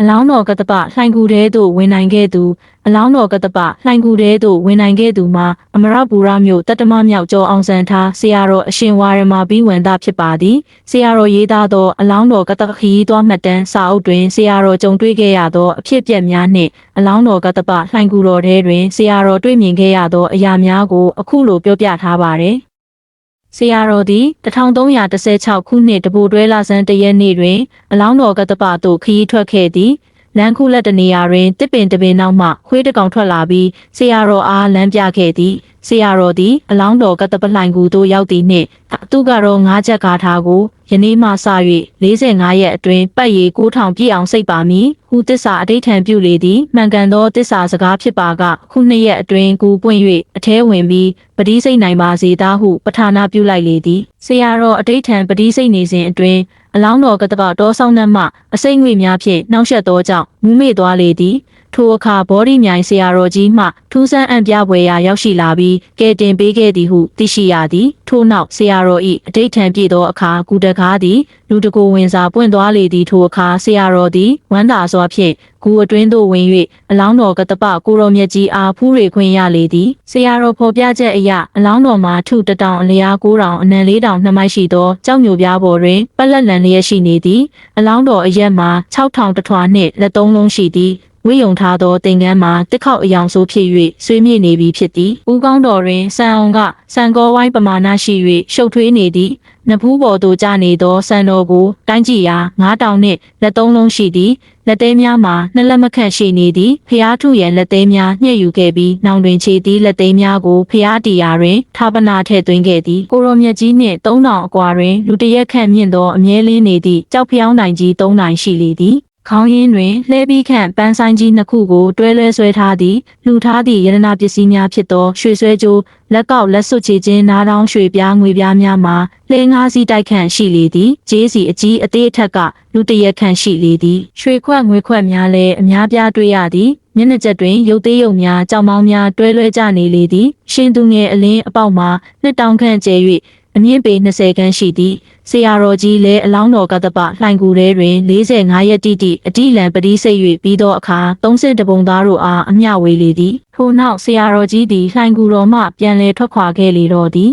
အလောင်းတော်ကတပလှိုင်ကူတဲသို့ဝင်နိုင်ခဲ့သူအလောင်းတော်ကတပလှိုင်ကူတဲသို့ဝင်နိုင်ခဲ့သူမှာအမရပူရမြို့တတ္တမမြောက်ကျော်အောင်ဆန်းထားဆရာတော်အရှင်ဝါရမဘိဝန္ဒဖြစ်ပါသည်ဆရာတော်ရေးသားသောအလောင်းတော်ကတခီးသွားမှတ်တမ်းစာအုပ်တွင်ဆရာတော်ကြုံတွေ့ခဲ့ရသောအဖြစ်အပျက်များနှင့်အလောင်းတော်ကတပလှိုင်ကူတော်ထဲတွင်ဆရာတော်တွေ့မြင်ခဲ့ရသောအရာများကိုအခုလိုပြောပြထားပါသည် ဆရာတော်သည်1316ခုနှစ်တပိုတွဲလာဆန်းတရက်နေ့တွင်အလောင်းတော်ကတ္တပသို့ခရီးထွက်ခဲ့သည်လမ်းခုလက်တနေရာတွင်တစ်ပင်တစ်ပင်နောက်မှခွေးတစ်ကောင်ထွက်လာပြီးဆရာတော်အားလမ်းပြခဲ့သည် ဆရာတော်သည်အလောင်းတော်ကတ္တပလှိုင်ကူသို့ရောက်သည်နှင့်သူကတော့ငါးချက်ကားထားကိုယနေ့မှစ၍45ရက်အတွင်းပတ်ရီ9000ပြည့်အောင်စိတ်ပါမည်ဟူတစ္ဆာအဋိဌံပြုလေသည်မှန်ကန်သောတစ္ဆာစကားဖြစ်ပါကခုနှစ်ရက်အတွင်းကူပွင့်၍အထဲဝင်ပြီးပတိစိတ်နိုင်ပါစေသားဟုပဌာနာပြုလိုက်လေသည်ဆရာတော်အဋိဌံပတိစိတ်နေစဉ်အတွင်းအလောင်းတော်ကတ္တပတောဆောင်နှံ့မှအစိမ့်ငွေများဖြင့်နှောက်ယှက်သောကြောင့်မူးမေ့သွားလေသည် ထိုအခါဘောဒီမြိုင်ဆရာတော်ကြီးမှထူးဆန်းအံ့ပြပွဲရာရောက်ရှိလာပြီးကဲတင်ပေးခဲ့သည်ဟုသိရှိရသည်ထို့နောက်ဆရာတော်၏အဋိဌံပြည့်သောအခါကုတကားသည်လူတကိုဝင်စာပွင့်သွားလေသည်ထိုအခါဆရာတော်သည်ဝမ်းသာစွာဖြင့်ဂူအတွင်းသို့ဝင်၍အလောင်းတော်ကတပကိုရောမြတ်ကြီးအားဖူးရေခွင့်ရလေသည်ဆရာတော်ဖော်ပြချက်အရအလောင်းတော်မှာထုတတောင်အလျား9တောင်အနံ4တောင်2မိုက်ရှိသောကြောက်ညိုပြားပေါ်တွင်ပက်လက်လန်လျက်ရှိနေသည်အလောင်းတော်အရက်မှာ6000တထွာနှင့်လက်သုံးလုံးရှိသည် ဝိယုံထားသောတင်ကန်းမှာတစ်ခေါက်အယောင်ဆိုးဖြစ်၍ဆွေးမြေ့နေပြီဖြစ်သည်။ဦးကောင်းတော်တွင်ဆန်အောင်ကဆန်ကောဝိုင်းပမာဏရှိ၍ရှုပ်ထွေးနေသည်။နဖူးပေါ်သို့ကျနေသောဆန်တော်ကိုတိုင်းကြည့်ရာငါးတောင်နှင့်လက်သုံးလုံးရှိသည်။လက်သေးများမှာနှစ်လက်မခန့်ရှိနေသည်။ဖျားထုရန်လက်သေးများညှက်ယူခဲ့ပြီးနောင်တွင်ခြေသည်လက်သေးများကိုဖျားတီရာတွင်ထာပနာထည့်သွင်းခဲ့သည်။ကိုရောမြတ်ကြီးနှင့်သုံးတောင်အကွာတွင်လူတစ်ရက်ခန့်မြင့်သောအမြဲလင်းနေသည့်ကြောက်ဖျောင်းတိုင်ကြီးသုံးတိုင်ရှိလေသည်။ ခေါင်းရင်းတွင်လှဲပြီးခန့်ပန်းဆိုင်ကြီးနှစ်ခုကိုတွဲလွဲဆွဲထားသည်လှူထားသည့်ရတနာပစ္စည်းများဖြစ်သောရွှေဆွဲကြိုးလက်ကောက်လက်စွပ်ချေခြင်းနားတောင်းရွှေပြားငွေပြားများမှာလှဲငါးစီးတိုက်ခန့်ရှိလေသည်ဂျေးစီအကြီးအသေးအထက်ကလူတစ်ရက်ခန့်ရှိလေသည်ရွှေခွက်ငွေခွက်များလည်းအများပြားတွေ့ရသည်မျက်နှာချက်တွင်ရုပ်သေးရုပ်များကြောင်မောင်းများတွဲလွဲကြနေလေသည်ရှင်သူငယ်အလင်းအပေါက်မှာနှစ်တောင်ခန့်ကျဲ၍ အမြင့်ပေ20ခန်းရှိသည်ဆရာတော်ကြီးလည်းအလောင်းတော်ကတ္တပလှိုင်ကူထဲတွင်45ရက်တိတိအတိလံပတိစိတ်၍ပြီးသောအခါ30တပုံသားတို့အားအမျှဝေလေသည်ထို့နောက်ဆရာတော်ကြီးသည်လှိုင်ကူတော်မှပြန်လည်ထွက်ခွာခဲ့လေတော့သည်